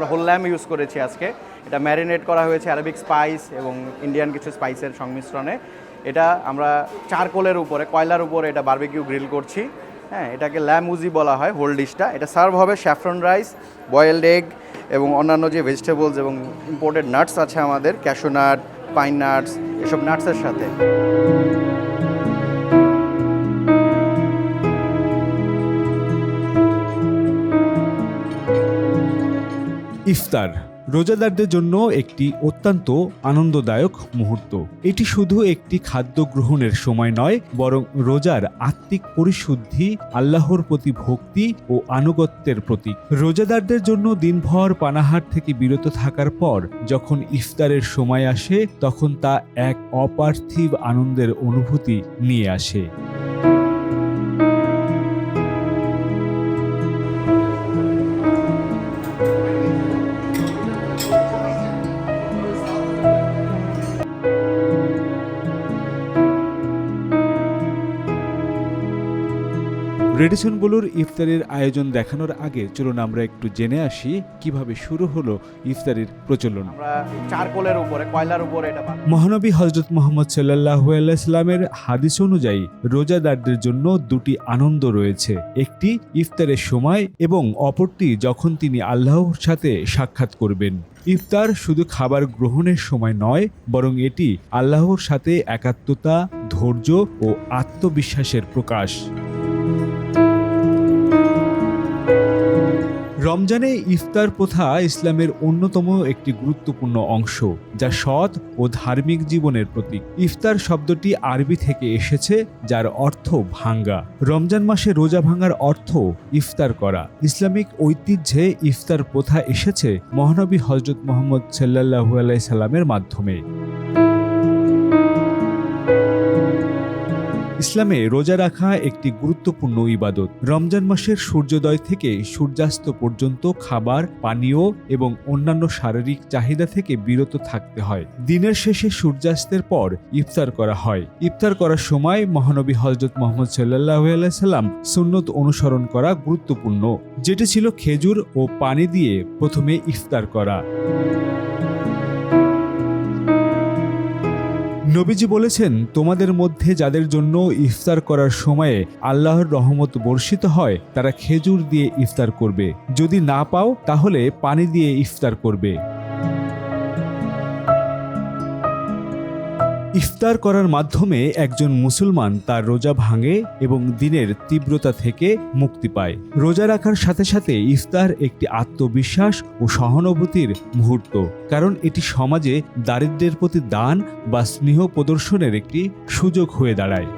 আমরা whole lamb use করেছি আজকে। এটা ম্যারিনেট করা হয়েছে অ্যারাবিক স্পাইস এবং ইন্ডিয়ান কিছু স্পাইসের সংমিশ্রণে। এটা আমরা চারকোলের উপরে, কয়লার উপরে এটা বারবিকিউ গ্রিল করছি। হ্যাঁ এটাকে ল্যাম উজি বলা হয় হোল ডিশটা এটা সার্ভ হবে স্যাফরন রাইস বয়েলড এগ এবং অন্যান্য যে ভেজিটেবলস এবং ইম্পোর্টেড নাটস আছে আমাদের ক্যাশু নাট পাইন নাটস এসব নাটসের সাথে। ইফতার, রোজাদারদের জন্য একটি অত্যন্ত আনন্দদায়ক মুহূর্ত। এটি শুধু একটি খাদ্য গ্রহণের সময় নয়, বরং রোজার আত্মিক পরিশুদ্ধি, আল্লাহর প্রতি ভক্তি ও আনুগত্যের প্রতীক। রোজাদারদের জন্য দিনভর পানাহার থেকে বিরত থাকার পর যখন ইফতারের সময় আসে, তখন তা এক অপার্থিব আনন্দের অনুভূতি নিয়ে আসে। রেডিসন বলুর ইফতারের আয়োজন দেখানোর আগে চলুন আমরা একটু জেনে আসি কীভাবে শুরু হলো ইফতারের প্রচলন। চারকোলের উপরে কয়লার উপরে এটা মহানবী হজরত মোহাম্মদ সাল্লাহ ইসলামের হাদিস অনুযায়ী রোজাদারদের জন্য দুটি আনন্দ রয়েছে। একটি ইফতারের সময় এবং অপরটি যখন তিনি আল্লাহর সাথে সাক্ষাৎ করবেন। ইফতার শুধু খাবার গ্রহণের সময় নয় বরং এটি আল্লাহর সাথে একাত্মতা ধৈর্য ও আত্মবিশ্বাসের প্রকাশ। রমজানে ইফতার প্রথা ইসলামের অন্যতম একটি গুরুত্বপূর্ণ অংশ, যা সৎ ও ধার্মিক জীবনের প্রতীক। ইফতার শব্দটি আরবি থেকে এসেছে, যার অর্থ ভাঙ্গা। রমজান মাসে রোজা ভাঙার অর্থ ইফতার করা। ইসলামিক ঐতিহ্যে ইফতার প্রথা এসেছে মহানবী হজরত মোহাম্মদ সাল্লাহু আলাই সাল্লামের মাধ্যমে। ইসলামে রোজা রাখা একটি গুরুত্বপূর্ণ ইবাদত। রমজান মাসের সূর্যোদয় থেকে সূর্যাস্ত পর্যন্ত খাবার, পানীয় এবং অন্যান্য শারীরিক চাহিদা থেকে বিরত থাকতে হয়। দিনের শেষে সূর্যাস্তের পর ইফতার করা হয়। ইফতার করার সময় মহানবী হজরত মোহাম্মদ সাল্লাহ সাল্লাম সুন্নত অনুসরণ করা গুরুত্বপূর্ণ, যেটি ছিল খেজুর ও পানি দিয়ে প্রথমে ইফতার করা। নবীজি বলেছেন, তোমাদের মধ্যে যাদের জন্য ইফতার করার সময়ে আল্লাহর রহমত বর্ষিত হয়, তারা খেজুর দিয়ে ইফতার করবে। যদি না পাও, তাহলে পানি দিয়ে ইফতার করবে। ইফতার করার মাধ্যমে একজন মুসলমান তার রোজা ভাঙে এবং দিনের তীব্রতা থেকে মুক্তি পায়। রোজা রাখার সাথে সাথে ইফতার একটি আত্মবিশ্বাস ও সহানুভূতির মুহূর্ত, কারণ এটি সমাজে দারিদ্রের প্রতি দান বা স্নেহ প্রদর্শনের একটি সুযোগ হয়ে দাঁড়ায়।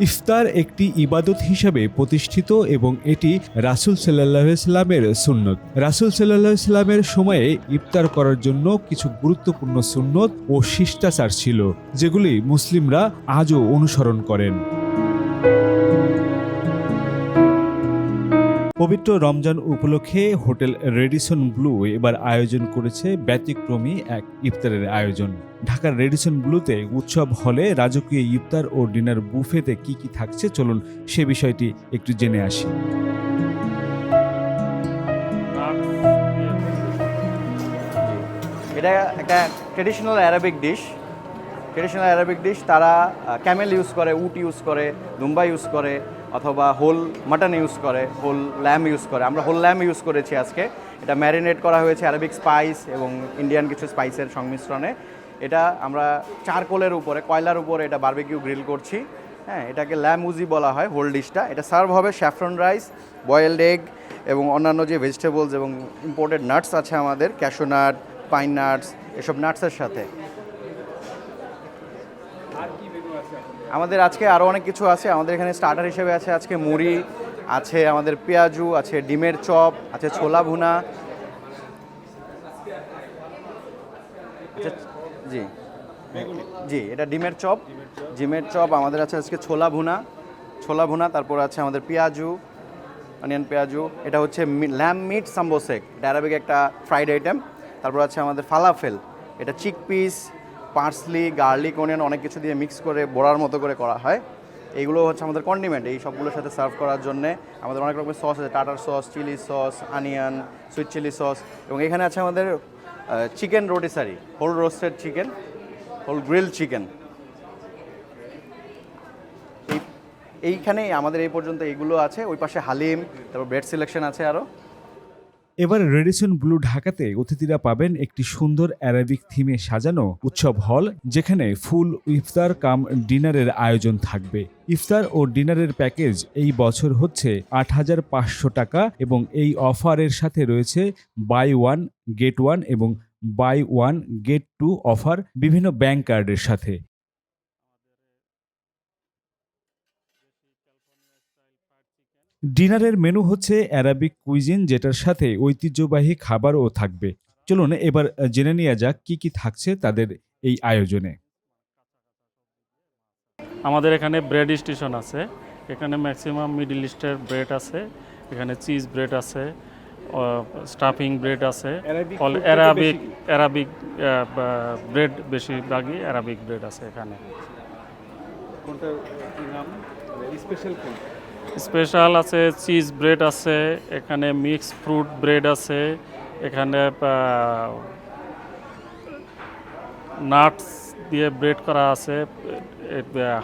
ইফতার একটি ইবাদত হিসাবে প্রতিষ্ঠিত এবং এটি রাসুল সাল্লাহ সাল্লামের সুন্নত। রাসুল সাল্লাহ সাল্লামের সময়ে ইফতার করার জন্য কিছু গুরুত্বপূর্ণ সুন্নত ও শিষ্টাচার ছিল, যেগুলি মুসলিমরা আজও অনুসরণ করেন। পবিত্র রমজান উপলক্ষে হোটেল রেডিসন ব্লু এবার আয়োজন করেছে ব্যতিক্রমী এক ইফতারের আয়োজন। ঢাকার রেডিসন ব্লুতে উৎসব হলে রাজকীয় ইফতার ও ডিনার বুফেতে কি কি থাকছে চলুন সে বিষয়টি একটু জেনে আসি। এটা একটা traditional Arabic dish traditional Arabic dish তারা ক্যামেল ইউজ করে, উট ইউজ করে, দুম্বা ইউজ করে, অথবা হোল মাটন ইউজ করে হোল ল্যাম ইউজ করে। আমরা হোল ল্যাম ইউজ করেছি আজকে। এটা ম্যারিনেট করা হয়েছে অ্যারাবিক স্পাইস এবং ইন্ডিয়ান কিছু স্পাইসের সংমিশ্রণে। এটা আমরা চারকোলের উপরে, কয়লার উপরে এটা বার্বিকিউ গ্রিল করছি। হ্যাঁ এটাকে ল্যাম উজি বলা হয় হোল ডিশটা এটা সার্ভ হবে স্যাফরন রাইস বয়েলড এগ এবং অন্যান্য যে ভেজিটেবলস এবং ইম্পোর্টেড নাটস আছে আমাদের ক্যাশু নাট পাইন নাটস এসব নাটসের সাথে। আমাদের আজকে আরও অনেক কিছু আছে। আমাদের এখানে স্টার্টার হিসেবে আছে আজকে মুড়ি আছে আমাদের পেঁয়াজু আছে ডিমের চপ আছে ছোলা ভুনা আচ্ছা, জি জি এটা ডিমের চপ। ডিমের চপ। আমাদের আছে আজকে ছোলা ভুনা। ছোলা ভুনা তারপর আছে আমাদের পেঁয়াজু অনিয়ন পেঁয়াজু। এটা হচ্ছে ল্যাম মিট সাম্বোসেক এটা অ্যারাবিক একটা ফ্রাইড আইটেম তারপর আছে আমাদের ফালাফেল এটা chick peas parsley, garlic onion অনেক কিছু দিয়ে মিক্স করে, বড়ার মতো করে করা হয়। এইগুলো হচ্ছে আমাদের কন্ডিমেন্ট এই সবগুলোর সাথে সার্ভ করার জন্য আমাদের অনেক রকমের সস আছে tartar sauce chilli sauce onion sweet chilli sauce এবং এখানে আছে আমাদের chicken rotisserie whole roasted chicken whole grill chicken এই এইখানে আমাদের এই পর্যন্ত এইগুলো আছে, ওই পাশে হালিম, তারপর ব্রেড সিলেকশন আছে আরও এবার রেডিসন ব্লু ঢাকাতে অতিথিরা পাবেন একটি সুন্দর অ্যারাবিক থিমে সাজানো উৎসব হল, যেখানে ফুল, ইফতার, কাম, ডিনারের আয়োজন থাকবে। ইফতার ও ডিনারের প্যাকেজ এই বছর হচ্ছে আট হাজার পাঁচশো টাকা এবং এই অফারের সাথে রয়েছে বাই ওয়ান, গেট ওয়ান এবং buy one, get two offer বিভিন্ন ব্যাংক কার্ডের সাথে। ডিনারের মেনু হচ্ছে অ্যারাবিক কুইজিন যেটার সাথে ঐতিহ্যবাহী খাবারও থাকবে। চলুন এবার জেনে নেওয়া যাক কি কি থাকছে তাদের এই আয়োজনে। আমাদের এখানে ব্রেড স্টেশন আছে এখানে ম্যাক্সিমাম মিডল ইস্টের ব্রেড আছে এখানে চিজ ব্রেড আছে স্টাফিং ব্রেড আছে অ্যারাবিক অ্যারাবিক ব্রেড বেশিরভাগই অ্যারাবিক ব্রেড আছে এখানে। স্পেশাল আছে চিজ ব্রেড আছে এখানে মিক্স ফ্রুট ব্রেড আছে এখানে নাটস দিয়ে ব্রেড করা আছে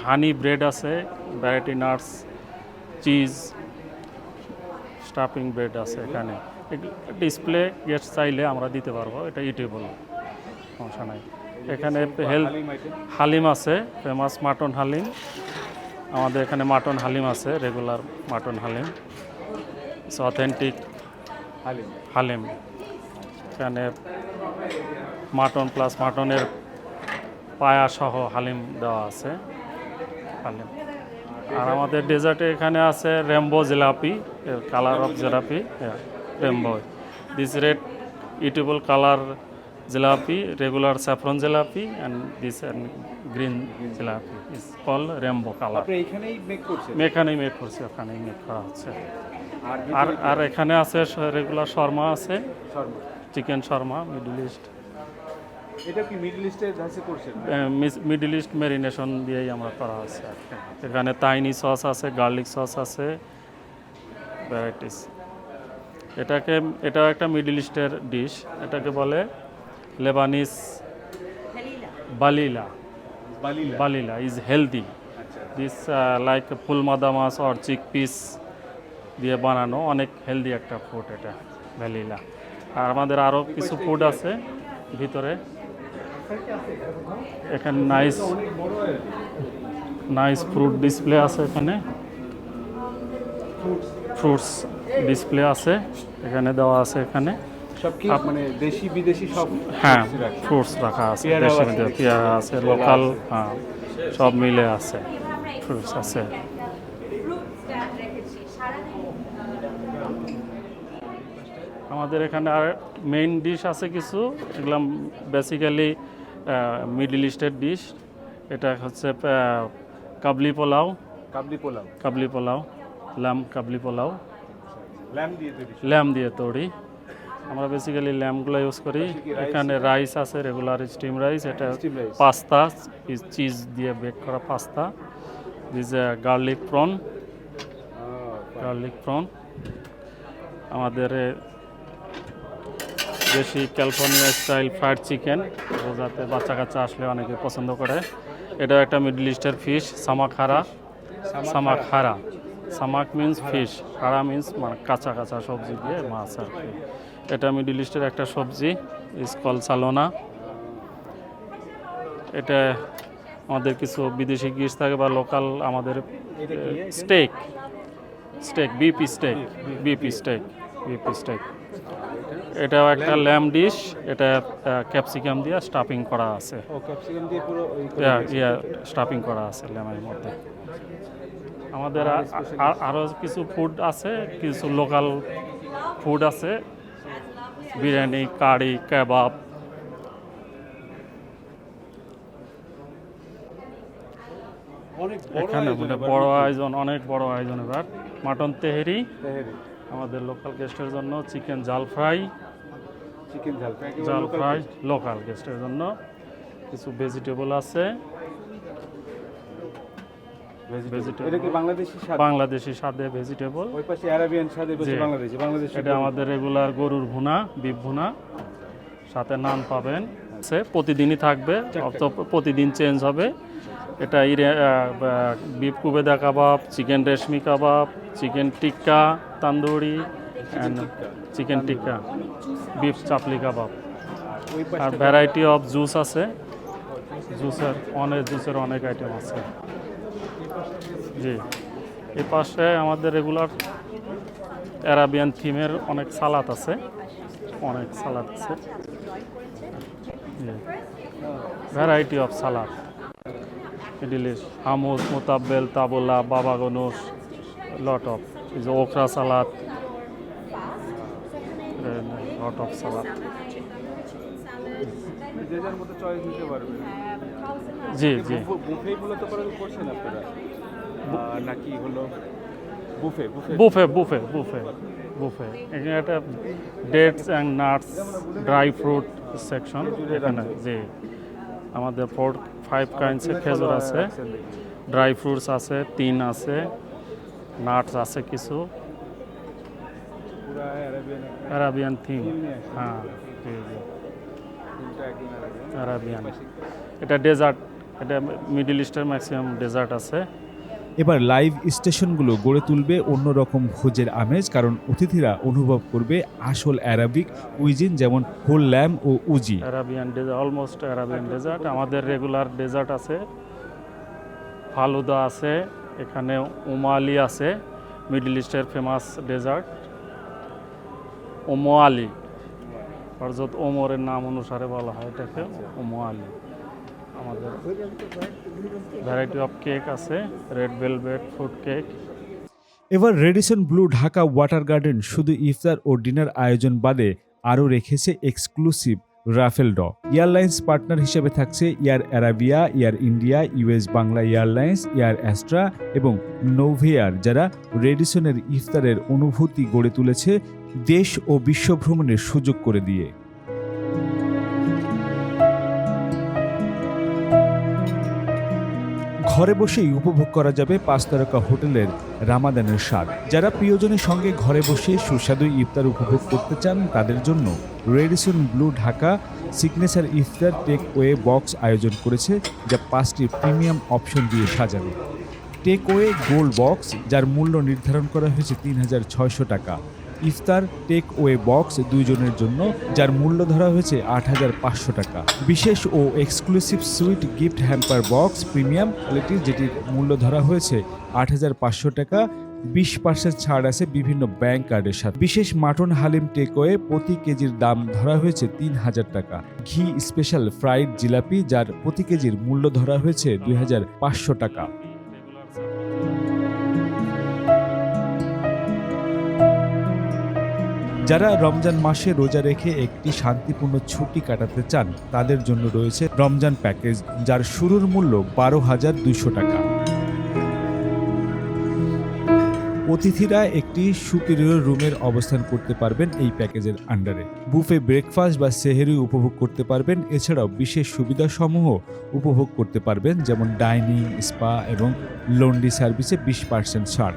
হানি ব্রেড আছে variety nuts cheese stuffing bread আছে এখানে। ডিসপ্লে গেস্ট চাইলে আমরা দিতে পারব এটা ইটেবল সমস্যা নাই। এখানে হেলথ হালিম আছে ফেমাস মাটন হালিম। আমাদের এখানে মাটন হালিম আছে regular mutton haleem. Authentic haleem. এখানে মাটন প্লাস মাটনের পায়া সহ হালিম দেওয়া আছে। হালিম। আর আমাদের ডেজার্টে এখানে আছে rainbow jilapi colour of jilapi rainbow. This red edible colour jilapi regular saffron jilapi and this green jilapi. Is call rainbow colour এখানেই মেক করছেন? এখানেই মেক করছি ওখানেই মেক করা হচ্ছে। আর আর এখানে আছে রেগুলার শর্মা আছে। চিকেন শর্মা মিডল ইস্ট এটা কি মিডল ইস্টে করছেন? মিডল ইস্ট মেরিনেশন দিয়েই আমরা করা আছে এখানে তাইনি সস আছে গার্লিক সস আছে ভ্যারাইটিস এটাকে এটা একটা মিডল ইস্টের ডিশ এটাকে বলে Lebanese বালিলা। বালিলা? Is healthy this like ful medames or chick peas দিয়ে বানানো অনেক হেলদি একটা ফুড এটা ভ্যালিলা আর আমাদের আরও কিছু ফুড আছে ভিতরে। এখানে নাইস নাইস ফ্রুট ডিসপ্লে আছে এখানে। ফ্রুটস ডিসপ্লে আছে এখানে দেওয়া আছে এখানে। সব কি মানে দেশি বিদেশি সব হ্যাঁ ফ্রুটস রাখা? আছে আছে। মধ্যে পেয়ারা আছে লোকাল হ্যাঁ সব মিলে আছে ফ্রুটস আছে। আমাদের এখানে আর মেইন ডিশ আছে কিছু এগুলো বেসিক্যালি মিডল ইস্টের ডিশ এটা হচ্ছে কাবলি পোলাও। কাবলি পোলাও। কাবলি পোলাও ল্যাম কাবলি পোলাও। ল্যাম দিয়ে তৈরি। ল্যাম দিয়ে তৈরি। আমরা বেসিক্যালি ল্যাম্পগুলো ইউজ করি। এখানে রাইস আছে রেগুলার স্টিম রাইস এটা পাস্তা চিজ দিয়ে বেক করা pasta this garlic prawn garlic prawn আমাদের দেশি ক্যালিফোর্নিয়া স্টাইল ফ্রাইড চিকেন যাতে বাচ্চা কাচ্চা আসলে অনেকে পছন্দ করে। এটা একটা মিডল ইস্টের ফিশ সামাখারা সামাখারা সামাক মিন্স ফিশ খাড়া মিন্স মানে কাঁচা কাঁচা সবজি দিয়ে মাছ আর কি। এটা মিডল ইস্টের একটা সবজি স্কল সালোনা। এটা আমাদের কিছু বিদেশি গিস থাকে বা লোকাল আমাদের steak. Steak BP steak BP steak BP steak. এটাও একটা ল্যাম ডিশ এটা ক্যাপসিকাম দিয়ে স্টাফিং করা আছে। ও ক্যাপসিকাম দিয়ে পুরো ওই ইয়া ইয়া স্টাফিং করা আছে ল্যামের মধ্যে। আমাদের আরও কিছু ফুড আছে কিছু লোকাল ফুড আছে। বিরিয়ানি কারি কাবাব। এখানে মানে বড় আয়োজন অনেক বড় আয়োজন এবার। মাটন তেহেরি আমাদের লোকাল গেস্টের জন্য চিকেন জাল ফ্রাই চিকেন ঝাল জাল ফ্রাই লোকাল গেস্টের জন্য। কিছু ভেজিটেবল আছে। এটা কি বাংলাদেশি স্বাদ? বাংলাদেশি স্বাদে ভেজিটেবল ওই পাশে অ্যারাবিয়ান স্বাদের পাশে বাংলাদেশি বাংলাদেশি এটা আমাদের রেগুলার গরুর ভুনা বিফ ভুনা। সাথে নান পাবেন। সে প্রতিদিনই থাকবে প্রতিদিন চেঞ্জ হবে। এটা beef কুবেদা kabab chicken reshmi kabab chicken tikka tandoori and chicken tikka beef chapli kabab. R variety of juice আছে। জুসের অনেক জুসের অনেক আইটেম আছে। জি। এ পাশে আমাদের রেগুলার অ্যারাবিয়ান থিমের অনেক সালাদ আছে। অনেক সালাদ আছে। Variety of salad. ইডিলিশ hummus moutabal tabbouleh baba ghanoush lot of is okra salad. Lot of salad. যে যার মতো চয়েস নিতে পারবে। জি জি। বুফে মূলত করে করছেন আপনারা। নাকি হলো buffet buffet? Buffet buffet buffet এখানে একটা dates and nuts dry fruit section এখানে জি। আমাদের ফোর ফাইভ কাইন্ডসের খেজুর আছে ড্রাই ফ্রুটস আছে তিন আছে নাটস আছে কিছু। Arabian theme. হ্যাঁ জি জি। অ্যারাবিয়ান এটা ডেজার্ট এটা মিডল ইস্টের ম্যাক্সিমাম ডেজার্ট আছে। এবার লাইভ স্টেশনগুলো গড়ে তুলবে অন্যরকম ভোজের আমেজ কারণ অতিথিরা অনুভব করবে আসল অ্যারাবিক কুইজিন যেমন হোল ল্যাম ও উজি Arabian dessert almost Arabian dessert আমাদের রেগুলার ডেজার্ট আছে ফালুদা আছে এখানে উমালি আছে মিডল ইস্টের ফেমাস ডেজার্ট ওমো আলি অর্থাৎ ওমরের নাম অনুসারে বলা হয় এটাকে ওমো আলি। আমাদের ভ্যারাইটি অফ কেক আছে রেড ভেলভেট ফ্রুট কেক এবার Radisson Blu Dhaka water garden শুধু ইফতার ও ডিনার আয়োজন বাদে আরও রেখেছে exclusive raffle the airlines partner হিসেবে থাকছে Air Arabia, Air India US Bangla airlines, Air Astra এবং নোভেয়ার যারা রেডিসনের ইফতারের অনুভূতি গড়ে তুলেছে দেশ ও বিশ্ব ভ্রমণের সুযোগ করে দিয়ে। ঘরে বসেই উপভোগ করা যাবে পাঁচ তারকা হোটেলের রামাদানের স্বাদ। যারা প্রিয়জনের সঙ্গে ঘরে বসে সুস্বাদু ইফতার উপভোগ করতে চান, তাদের জন্য রেডিসন ব্লু ঢাকা সিগনেচার ইফতার টেক ওয়ে বক্স আয়োজন করেছে, যা পাঁচটি প্রিমিয়াম অপশন দিয়ে সাজানো টেক ওয়ে গোল্ড বক্স, যার মূল্য নির্ধারণ করা হয়েছে তিন হাজার ছয়শো টাকা। ইফতার টেক ওয়ে বক্স দুইজনের জন্য, যার মূল্য ধরা হয়েছে আট হাজার পাঁচশো টাকা। বিশেষ ও exclusive sweet gift hamper box premium কোয়ালিটির, যেটির মূল্য ধরা হয়েছে আট হাজার পাঁচশো টাকা। বিশ পার্সেন্ট ছাড় আছে বিভিন্ন ব্যাংক কার্ডের সাথে। বিশেষ মাটন হালিম টেকওয়ে প্রতি কেজির দাম ধরা হয়েছে তিন হাজার টাকা। ঘি স্পেশাল ফ্রাইড জিলাপি, যার প্রতি কেজির মূল্য ধরা হয়েছে দুই হাজার পাঁচশো টাকা। যারা রমজান মাসে রোজা রেখে একটি শান্তিপূর্ণ ছুটি কাটাতে চান, তাদের জন্য রয়েছে রমজান প্যাকেজ, যার শুরুর মূল্য বারো হাজার দুশো টাকা। অতিথিরা একটি সুপিরিয়র রুমের অবস্থান করতে পারবেন এই প্যাকেজের আন্ডারে। বুফে ব্রেকফাস্ট বা সেহেরি উপভোগ করতে পারবেন, এছাড়াও বিশেষ সুবিধাসমূহ উপভোগ করতে পারবেন, যেমন ডাইনিং, স্পা এবং লন্ড্রি সার্ভিসে বিশ পার্সেন্ট ছাড়।